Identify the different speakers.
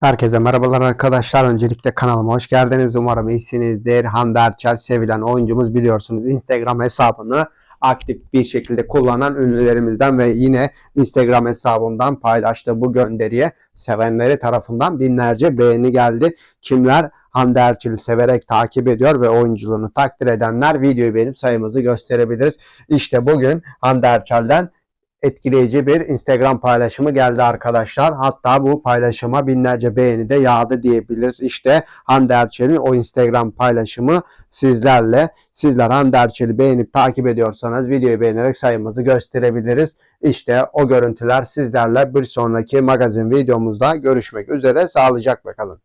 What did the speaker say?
Speaker 1: Herkese merhabalar arkadaşlar. Öncelikle kanalıma hoş geldiniz. Umarım iyisinizdir. Hande Erçel sevilen oyuncumuz biliyorsunuz Instagram hesabını aktif bir şekilde kullanan ünlülerimizden ve yine Instagram hesabından paylaştığı bu gönderiye sevenleri tarafından binlerce beğeni geldi. Kimler Hande Erçel'i severek takip ediyor ve oyunculuğunu takdir edenler videoyu beğenip sayımızı gösterebiliriz. İşte bugün Hande Erçel'den etkileyici bir Instagram paylaşımı geldi arkadaşlar. Hatta bu paylaşıma binlerce beğeni de yağdı diyebiliriz. İşte Hande Erçel'in o Instagram paylaşımı sizlerle. Sizler Hande Erçel'i beğenip takip ediyorsanız videoyu beğenerek sayımızı gösterebiliriz. İşte o görüntüler sizlerle bir sonraki magazin videomuzda görüşmek üzere. Sağlıcakla kalın.